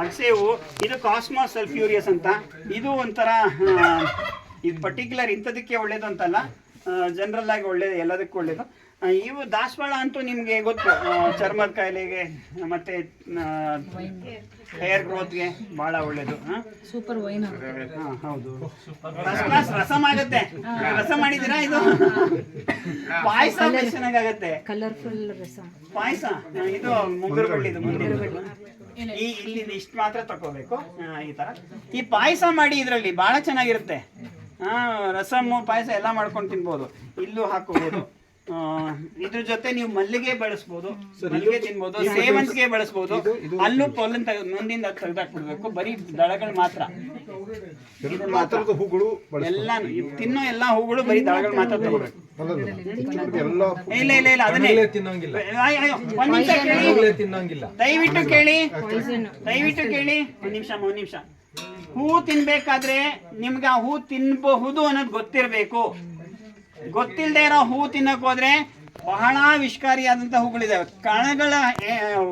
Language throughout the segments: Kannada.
ಅಗಸೆ ಇದು ಕಾಸ್ಮಾ ಸಲ್ಫ್ಯೂರಿಯಸ್ ಅಂತ. ಇದು ಒಂಥರ ಇದು ಪರ್ಟಿಕ್ಯುಲರ್ ಇಂಥದಕ್ಕೆ ಒಳ್ಳೇದು ಅಂತಲ್ಲ ಜನರಲ್ ಆಗಿ ಒಳ್ಳೇದು ಎಲ್ಲದಕ್ಕೂ ಒಳ್ಳೇದು. ಇವು ದಾಸವಾಳ ಅಂತೂ ನಿಮಗೆ ಗೊತ್ತು. ಚರ್ಮದ ಕಾಯಿಲೆಗೆ ಮತ್ತೆ ಹೇರ್ ಗ್ರೋತ್ಗೆ ಬಹಳ ಒಳ್ಳೇದು? ಸೂಪರ್ ವೈನ್ ಹೌದು. ಫಸ್ಟ್ ಕ್ಲಾಸ್ ರಸಮ್ ರಸ ಮಾಡಿದೀರಾ ಇದು? ಪಾಯಸ ಚೆನ್ನಾಗಾಗತ್ತೆ. ಕಲರ್ಫುಲ್ ರಸ. ಪಾಯಸ ಇದು ಮುಂಗುರು ಬಳ್ಳಿದು ಮುಂದಿನ ಈ ಇಲ್ಲಿ ಇಷ್ಟು ಮಾತ್ರ ತಗೋಬೇಕು ಈ ತರ. ಈ ಪಾಯಸ ಮಾಡಿ ಇದರಲ್ಲಿ ಬಹಳ ಚೆನ್ನಾಗಿರುತ್ತೆ. ಹಾ ರಸಮ್ಮು ಪಾಯಸ ಎಲ್ಲ ಮಾಡ್ಕೊಂಡು ತಿನ್ಬೋದು. ಇಲ್ಲೂ ಹಾಕೋಬಹುದು ಆ, ಇದ್ರ ಜೊತೆ ನೀವು ಮಲ್ಲಿಗೆ ಬಳಸ್ಬೋದು. ಮಲ್ಲಿಗೆ ತಿನ್ಬೋದು ಸೇವಂತಿಗೆ ಬಳಸ್ಬೋದು. ಅಲ್ಲೂ ಪೊಲನ್ ತೆಗೆದು ಮುಂದಿಂದ ತೆಗೆದಾಕ್ಬಿಡ್ಬೇಕು. ಬರೀ ದಳಗಳು ಮಾತ್ರ. ಮಾತ್ರ ಹೂಗಳು ಎಲ್ಲ ತಿನ್ನೋ ಎಲ್ಲಾ ಹೂಗಳು ಬರೀ ದಳಗಳು ಮಾತ್ರ ತಗೋಬೇಕು ಇಲ್ಲ ಇಲ್ಲ ಇಲ್ಲ ಅದನ್ನೇ. ತಿನ್ನಂಗಿಲ್ಲ. ಒಂದ್ ನಿಮಿಷ ಕೇಳಿ. ತಿನ್ನಂಗಿಲ್ಲ. ದಯವಿಟ್ಟು ಕೇಳಿ. ದಯವಿಟ್ಟು ಕೇಳಿ. ಒಂದ್ ನಿಮಿಷ ಒಂದ್ ನಿಮಿಷ. ಹೂ ತಿನ್ಬೇಕಾದ್ರೆ ನಿಮ್ಗೆ ಆ ಹೂ ತಿನ್ಬಹುದು ಅನ್ನೋದು ಗೊತ್ತಿರ್ಬೇಕು. ಗೊತ್ತಿಲ್ಲದೆ ಇರೋ ಹೂ ತಿನ್ನಕ್ ಹೋದ್ರೆ ಬಹಳ ವಿಷಕಾರಿಯಾದಂತ ಹೂಗಳಿದಾವೆ. ಕಣಗಳ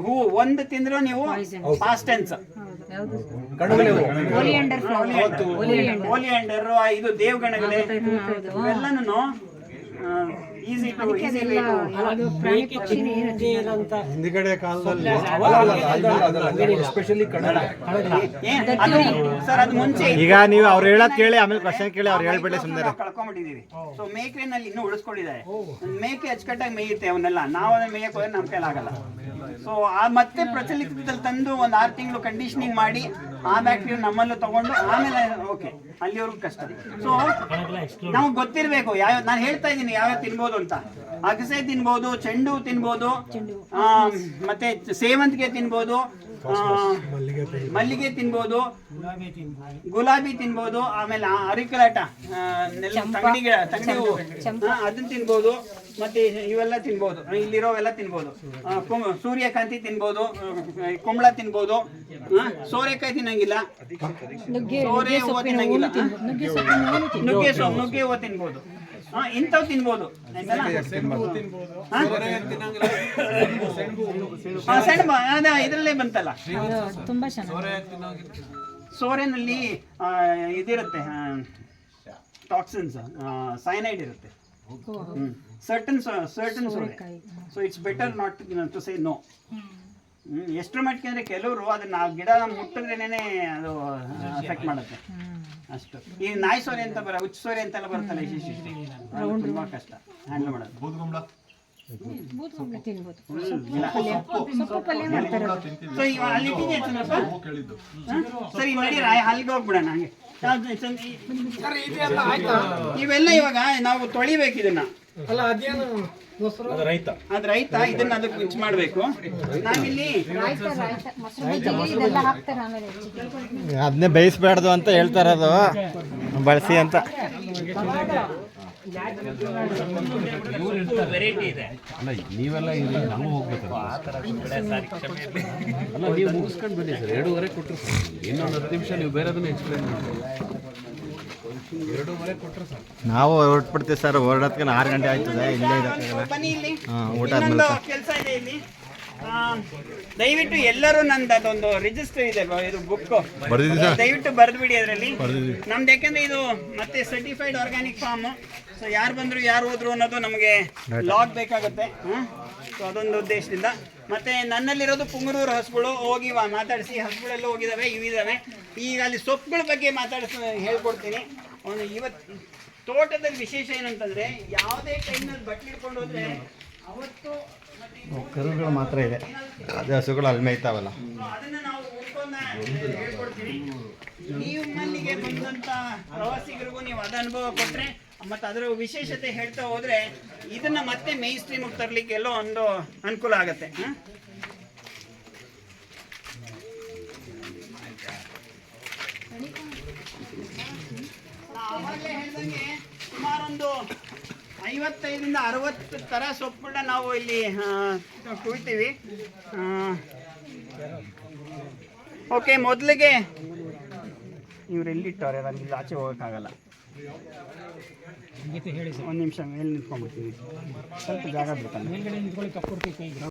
ಹೂ ಒಂದು ತಿಂದ್ರು ನೀವು ಫಾಸ್ಟ್ ಟೆನ್ಸ್ ಯಾವುದು ಕಣಗಲೆ ಓಲಿಯಂಡರ್ ಫ್ಲವರ್ ಓಲಿಯಂಡರ್ ಇದು ದೇವ್ಗಣಗಳೇ. ಇವೆಲ್ಲನೂ ಹಿಂದಿಗಡೆ ಕಾಲದಲ್ಲಿ ಎಸ್ಪೆಷಲಿ ಕಣಗಲೆ ಸರ್. ಅದು ಮುಂಚೆ ಈಗ ನೀವು ಅವ್ರು ಹೇಳೋದ್ ಕೇಳಿ ಆಮೇಲೆ ಕ್ವಶನ್ ಕೇಳಿ ಅವ್ರು ಹೇಳ್ಬೇಡಿ ಸುಮ್ಮನೆ ಕಳ್ಕೊಂಡ್ಬಿಟ್ಟಿದೀವಿ. ಸೊ ಮೇಕೆನಲ್ಲಿ ಇನ್ನೂ ಉಳಿಸ್ಕೊಂಡಿದ್ದಾರೆ. ಮೇಕೆ ಅಚ್ಚುಕಟ್ಟಾಗಿ ಮೇಯುತ್ತೆ ಅವನ್ನೆಲ್ಲ. ನಾವು ಅದನ್ನ ಮೇಯಕ್ಕೆ ಹೋದ್ರೆ ನಮ್ಮ ಕೈಲಾಗಲ್ಲ ಸೊ ಆ ಮತ್ತೆ ಪ್ರಚಲಿತದಲ್ಲಿ ತಂದು ಒಂದು ಆರು ತಿಂಗಳು ಕಂಡೀಷನಿಂಗ್ ಮಾಡಿ ಆ ಬ್ಯಾಕ್ಟೀರಿಯಾ ನಮ್ಮಲ್ಲೂ ತಗೊಂಡು ಆಮೇಲೆ ಓಕೆ ಅಲ್ಲಿವರೆಗೂ ಕಷ್ಟ. ಸೊ ನಮ್ಗೆ ಗೊತ್ತಿರಬೇಕು ಯಾವ ನಾನು ಹೇಳ್ತಾ ಇದ್ದೀನಿ ಯಾವ್ಯಾವ ತಿನ್ಬೋದು ಅಂತ. ಅಗಸೆ ತಿನ್ಬೋದು ಚೆಂಡು ತಿನ್ಬಹುದು ತಿನ್ಬೋದು ಮತ್ತೆ ಸೇವಂತಿಗೆ ತಿನ್ಬೋದು ಮಲ್ಲಿಗೆ ತಿನ್ಬೋದು ಗುಲಾಬಿ ತಿನ್ಬೋದು ಆಮೇಲೆ ಅರಿಕಲಾಟ ಆ, ನೆಲ ತಂಗಡಿ ಗಿಡ ತಂಗಡಿ ಹೂವು ಹಾ, ಅದನ್ನ ತಿನ್ಬೋದು ಮತ್ತೆ ಇವೆಲ್ಲ ತಿನ್ಬೋದು ಇಲ್ಲಿರೋವೆಲ್ಲ ತಿನ್ಬೋದು. ಸೂರ್ಯಕಾಂತಿ ತಿನ್ಬೋದು ಕುಂಬಳ ತಿನ್ಬೋದು ಸೋರೆಕಾಯಿ ತಿನ್ನಂಗಿಲ್ಲ. ಸೋರೆ ಹೂವು ತಿನ್ನಂಗಿಲ್ಲ. ನುಗ್ಗೆ ಸೊಪ್ಪು ನುಗ್ಗೆ ಹೂವು ತಿನ್ಬೋದು. ಹಾ ಇಂಥವು ತಿನ್ಬೋದು. ಆಯ್ತಲ್ಲ? ಹಾ? ಹಾ, ಸೆಣಬು ಅದ ಇದರಲ್ಲೇ ಬಂತಲ್ಲ? ತುಂಬಾ ಸೋರೆನಲ್ಲಿ ಇದಿರುತ್ತೆ ಟಾಕ್ಸಿನ್ಸ್ ಸೈನೈಡ್ ಇರುತ್ತೆ. ಸರ್ಟನ್ ಸರ್ಟನ್ ಸೋರೆ. So it's better not to say no ಎಷ್ಟರ ಮಟ್ಟಿಗೆ ಅಂದ್ರೆ ಕೆಲವರು ಅದನ್ನ ಗಿಡ ಮುಟ್ಟಿದ್ರೇನೆ ಅದು ಅಫೆಕ್ಟ್ ಮಾಡುತ್ತೆ. ಅಷ್ಟು. ಈ ನಾಯಿ ಸೋರೆ ಅಂತ ಬರ ಹುಚ್ಚ ಸೋರೆ ಅಂತೆಲ್ಲ ಬರುತ್ತಲ್ಲ ಇಷ್ಟಿಷ್ಟು ಅದು ತುಂಬಾ ಕಷ್ಟ. ಹ್ಯಾಂಡಲ್ ಮಾಡೋದು. ಅಲ್ಲಿ? ಸರಿ ನಡೀರ. ಅಲ್ಲಿಗೆ ಹೋಗ್ಬಿಡೋಣ ಹಂಗೆ. ಇವೆಲ್ಲ ಇವಾಗ ನಾವು ತೊಳಿಬೇಕು ಇದನ್ನ. ರೈತ. ಅದ್ ರೈತ ಇದನ್ನ ಅದಕ್ಕೆ ಮಿಕ್ಸ್ ಮಾಡಬೇಕು. ನಾವಿಲ್ಲಿ. ಅದನ್ನೇ ಬೇಯಿಸ್ಬಾರ್ದು ಅಂತ ಹೇಳ್ತಾರದು ಬಳಸಿ ಅಂತ. ವೆರೈಟಿ ಇದೆ ಅಲ್ಲ ನೀವೆಲ್ಲ ಇಲ್ಲಿ ನಾವು ಹೋಗ್ಬೇಕಲ್ಲ. ಅಲ್ಲ ನೀವು ಮುಗಿಸ್ಕೊಂಡು ಬನ್ನಿ ಸರ್. ಎರಡೂವರೆ ಕೊಟ್ಟರು ಸರ್. ಇನ್ನೊಂದು ಹತ್ತು ನಿಮಿಷ ನೀವು ಬೇರೆದನ್ನ ಎಕ್ಸ್ಪ್ಲೈನ್ ಮಾಡಿ. ಎರಡೂವರೆ ಕೊಟ್ಟರು ಸರ್. ನಾವು ಹೊರಟ್ಬಿಡ್ತೀವಿ ಸರ್. ಹೊರಡೋದಕ್ಕೆ ಆರು ಗಂಟೆ ಆಯ್ತದೆ. ಇಲ್ಲೇ ಇಲ್ಲಿ. ಹಾ, ಊಟ ಆದ್ಮೇಲೆ ಕೆಲಸ ಇದೆ ಇಲ್ಲಿ. ದಯವಿಟ್ಟು ಎಲ್ಲರೂ ನಂದು ಅದೊಂದು ರಿಜಿಸ್ಟರ್ ಇದೆ ಇದು ಬುಕ್ ದಯವಿಟ್ಟು ಬರೆದ್ಬಿಡಿ ಅದರಲ್ಲಿ. ನಮ್ದು ಯಾಕಂದ್ರೆ ಇದು ಮತ್ತೆ ಸರ್ಟಿಫೈಡ್ ಆರ್ಗ್ಯಾನಿಕ್ ಫಾರ್ಮ್ ಸೊ ಯಾರು ಬಂದರು ಯಾರು ಹೋದ್ರು ಅನ್ನೋದು ನಮಗೆ ಲಾಗ್ ಬೇಕಾಗುತ್ತೆ ಸೊ ಅದೊಂದು ಉದ್ದೇಶದಿಂದ. ಮತ್ತೆ ನನ್ನಲ್ಲಿರೋದು ಪುಂಗರೂರು ಹಸುಗಳು ಹೋಗಿ ಮಾತಾಡಿಸಿ ಹಸುಗಳೆಲ್ಲ ಹೋಗಿದ್ದಾವೆ ಇವಿದ್ದಾವೆ ಈಗ ಅಲ್ಲಿ ಸೊಪ್ಪುಗಳ ಬಗ್ಗೆ ಮಾತಾಡಿಸ್ ಹೇಳ್ಕೊಡ್ತೀನಿ. ಒಂದು ಇವತ್ತು ತೋಟದಲ್ಲಿ ವಿಶೇಷ ಏನಂತಂದರೆ ಯಾವುದೇ ಟೈಮ್ನಲ್ಲಿ ಬಟ್ಟೆ ಇಟ್ಕೊಂಡು ಹೋದರೆ ಅವತ್ತು ಕರುಗಳು ಮಾತ್ರ ಇದೆ. ಅದೇ ಹಸುಗಳು ಅಲ್ಲಿ ಮೇಯ್ತಾವಲ್ಲ. ಅದನ್ನು ನಾವು ಹೇಳ್ಕೊಡ್ತೀನಿ ನೀವು ಮಲ್ಲಿಗೆ ಬಂದಂತ ಪ್ರವಾಸಿಗರಿಗೂ ನೀವು ಅದ ಅನುಭವ ಕೊಟ್ರೆ ಮತ್ತೆ ಅದರ ವಿಶೇಷತೆ ಹೇಳ್ತಾ ಹೋದ್ರೆ ಇದನ್ನ ಮತ್ತೆ ಮೇನ್ ಸ್ಟ್ರೀಮ್ ತರ್ಲಿಕ್ಕೆ ಎಲ್ಲೋ ಒಂದು ಅನುಕೂಲ ಆಗತ್ತೆ ಸುಮಾರೊಂದು ಐವತ್ತೈದರಿಂದ ಅರವತ್ತು ತರ ಸೊಪ್ಪುಗಳನ್ನ ನಾವು ಇಲ್ಲಿ ಕುಳಿತೀವಿ ಓಕೆ, ಮೊದಲಿಗೆ ಇವ್ರು ಎಲ್ಲಿಟ್ಟವ್ರೆ ನನಗೆ ಇಲ್ಲಿ ಆಚೆ ಹೋಗೋಕ್ಕಾಗಲ್ಲ. ಒಂದು ನಿಮಿಷ ಮೇಲೆ ನಿಂತ್ಕೊಂಡ್ಬಿಡ್ತೀನಿ. ಸ್ವಲ್ಪ ಜಾಗ ಬಿಡ್ತಾನೆ